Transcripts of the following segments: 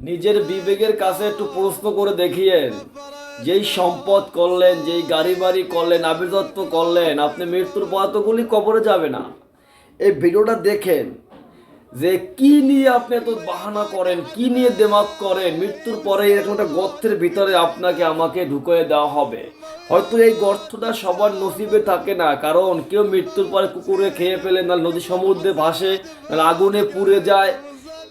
নিজের বিবেকের কাছে একটু প্রশ্ন করে দেখিয়েন। যেই সম্পদ করলেন, যেই গাড়ি বাড়ি করলেন আবির্দত্ত করলেন, আপনি মৃত্যুর পর তোগুলি কবরে যাবে না। এই ভিডিওটা দেখেন যে কি নিয়ে আপনি এত বাহানা করেন, কি নিয়ে দেমাগ করেন, মৃত্যুর পরে এরকম একটা গর্তের ভিতরে আপনাকে, আমাকে ঢুকিয়ে দেওয়া হবে। হয়তো এই গর্তটা সবার নসিবে থাকে না, কারণ কেউ মৃত্যুর পরে কুকুরে খেয়ে ফেলে না নদী সমুদ্রে ভাসে আগুনে পুড়ে যায়।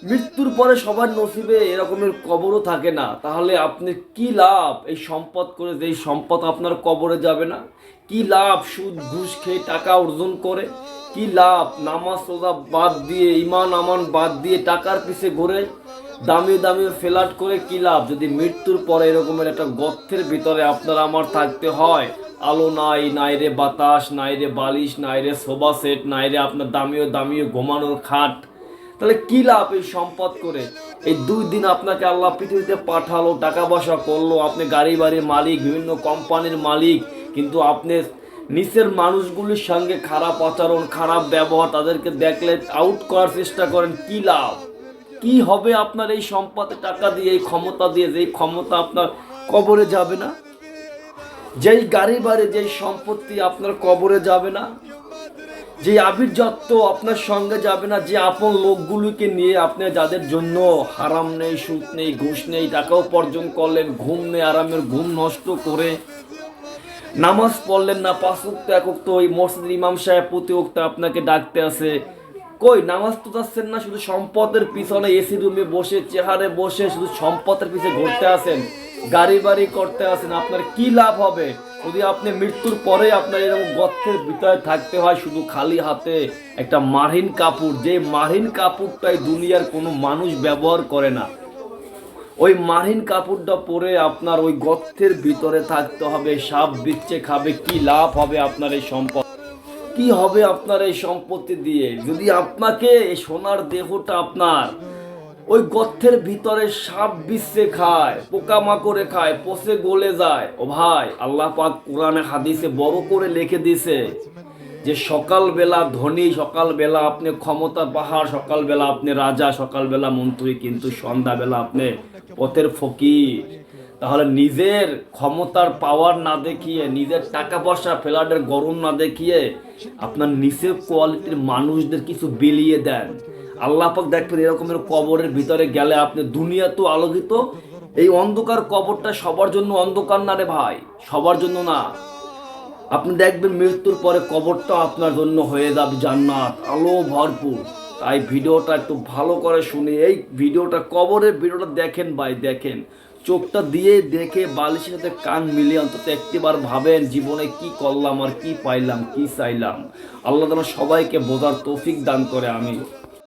মৃত্যুর পরে সবার নসিবে এরকমের কবরও থাকে না। তাহলে আপনি কি লাভ? এই সম্পদ করে যে সম্পদ আপনার কবরে যাবে না? কি লাভ সুদ, ঘুষ খেয়ে টাকা অর্জন করে? কি লাভ? নামাজ, রোজা বাদ দিয়ে ইমান আমান বাদ দিয়ে টাকার পিছে ঘুরে দামি দামি ফেলাট করে কি লাভ? যদি মৃত্যুর পরে এরকমের একটা গর্তের ভিতরে আপনার আমার থাকতে হয়, আলো নাই নাই রে বাতাস, নাই রে বালিশ, নাই রে সেট নাই রে আপনার দামিও দামিও ঘুমানোর খাট তাহলে কি লাভ এই সম্পদ করে? এই দুই দিন আপনাকে আল্লাহ পৃথিবীতে পাঠালো, টাকা পয়সা করল, আপনি গাড়ি বাড়ির মালিক, বিভিন্ন কোম্পানির মালিক, কিন্তু আপনি নিচের মানুষগুলির সঙ্গে খারাপ আচরণ, খারাপ ব্যবহার তাদেরকে দেখলে আউট করার চেষ্টা করেন, কি লাভ? কি হবে আপনার এই সম্পদে টাকা দিয়ে, এই ক্ষমতা দিয়ে, যেই ক্ষমতা আপনার কবরে যাবে না? যেই গাড়ি বাড়ি যেই সম্পত্তি আপনার কবরে যাবে না? যে আবির্যত্ব আপনার সঙ্গে যাবে না, যে আপন লোকগুলিকে নিয়ে আপনি যাদের জন্য হারাম নেই, সুদ নেই, ঘুষ নেই, টাকা উপার্জন করলেন, ঘুম নেই, আরামের ঘুম নষ্ট করে নামাজ পড়লেন না, পাঁচ উক্ত এক উক্ত ওই মসজিদ ইমাম সাহেব প্রতি উক্ত আপনাকে ডাকতে আসে। কই, নামাজ তো যাচ্ছেন না, শুধু সম্পদের পিছনে এসি রুমে বসে চেহারে বসে, শুধু সম্পদের পিছনে ঘুরতে আসেন, গাড়ি বাড়ি করতে আসেন, আপনার কি লাভ হবে? যদি আপনি মৃত্যুর পরে আপনার এরকম গর্তের ভিতরে থাকতে হয় শুধু খালি হাতে, একটা মার্হিন কাপড়, যে মার্হিন কাপড়টাই দুনিয়ার কোনো মানুষ ব্যবহার করে না। ওই মার্হিন কাপড়টা পরে আপনার ওই গর্তের ভিতরে থাকতে হবে, সাপ বিচ্ছে খাবে, কি লাভ হবে আপনার এই সম্পদ? কি হবে আপনার এই সম্পত্তি দিয়ে? যদি আপনাকে সোনার দেহটা আপনার ওই গর্থের ভিতরে সাপ বিশ্বে খায়, পোকামাকড়ে খায় পচে গলে যায়। ও ভাই, আল্লাহ পাক কোরআনে, হাদিসে বড় করে লিখে দিছে যে সকালবেলা ধনী, সকালবেলা আপনি ক্ষমতা পাহাড় সকালবেলা আপনি রাজা, সকালবেলা মন্ত্রী, কিন্তু সন্ধ্যাবেলা আপনি পথের ফকির। তাহলে নিজের ক্ষমতার পাওয়ার না দেখিয়ে, নিজের টাকা পয়সা ফ্ল্যাটের গরম না দেখিয়ে আপনার নিচের কোয়ালিটির মানুষদের কিছু বিলিয়ে দেন। আল্লাহ পাক দেখবেন এরকমের কবরের ভিতরে গেলে আপনি দুনিয়া তো আলোকিত। এই অন্ধকার কবরটা সবার জন্য অন্ধকার না রে ভাই, সবার জন্য না। আপনি দেখবেন মৃত্যুর পরে কবরটা আপনার জন্য হয়ে যাবে জান্নাত, আলো ভরপুর। তাই ভিডিওটা একটু ভালো করে শুনে, এই ভিডিওটা কবরের ভিডিওটা দেখেন ভাই, দেখেন। চোখটা দিয়ে দেখে বালিশের সাথে কান মিলিয়ে অন্তত একটিবার ভাবেন জীবনে কি করলাম আর কি পাইলাম, কি চাইলাম। আল্লাহ তালা সবাইকে বোঝার তৌফিক দান করে আমি